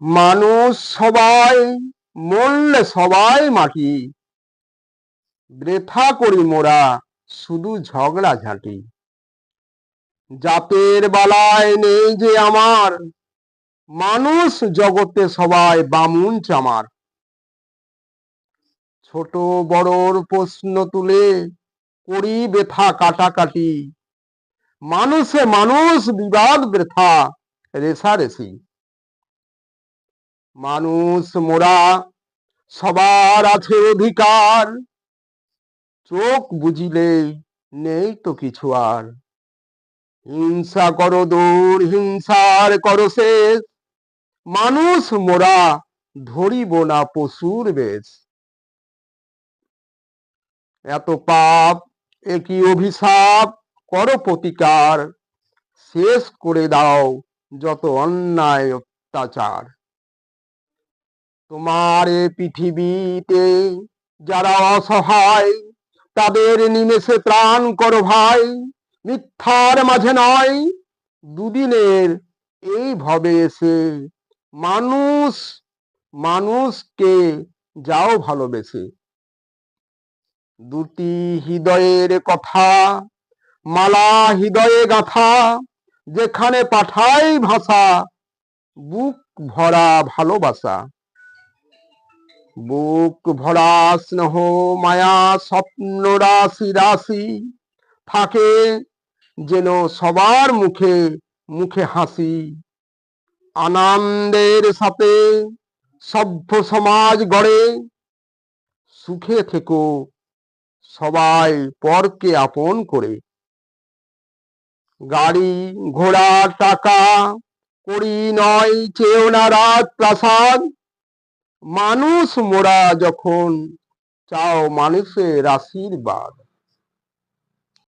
মানুষ সবাই, মরলে সবাই মাটি। বৃথা করি মোরা, শুধু ঝগড়া ঝাঁটি। জাতের বালায় নেই যে আমার, মানুষ জগতে সবাই বামুন চামার। ছোট বড়র প্রশ্ন তুলে করি বেথা কাটাকাটি। মানুষে মানুষ, বিবাদ বৃথা, রেশারেশি। মানুষ মোরা, সবার আছে অধিকার। চোখ বুঝিলে নেই তো কিছু আর। হিংসা করো দূর, হিংসার করো শেষ। মানুষ মোরা ধরিব না পশুর বেশ। এত পাপ, একই অভিশাপ, করো প্রতিকার। শেষ করে দাও যত অন্যায় অত্যাচার। তোমার পৃথিবীতে যারা অসহায়, তাদের নিমেষে ত্রাণ করো ভাই। মিথ্যার মাঝে নয়, দুদিনের এই ভবে এসে মানুষ, মানুষকে যাও ভালোবেসে। দুটি হৃদয়ের কথা, মালা হৃদয়ে গাথা, যেখানে পাঠাই ভাষা, বুক ভরা ভালোবাসা। বুক ভরা স্নেহ মায়া স্বপ্ন রাশি রাশি থাকে যেন সবার মুখে মুখে হাসি। আনন্দের সাথে সভ্য সমাজ গড়ে। সুখে থেকো সবাই পরকে আপন করে। গাড়ি ঘোড়া টাকা, করি নয় চেয়েও না রাত প্রাসাদ মানুষ মোরা যখন চাও মানুষের আশীর্বাদ।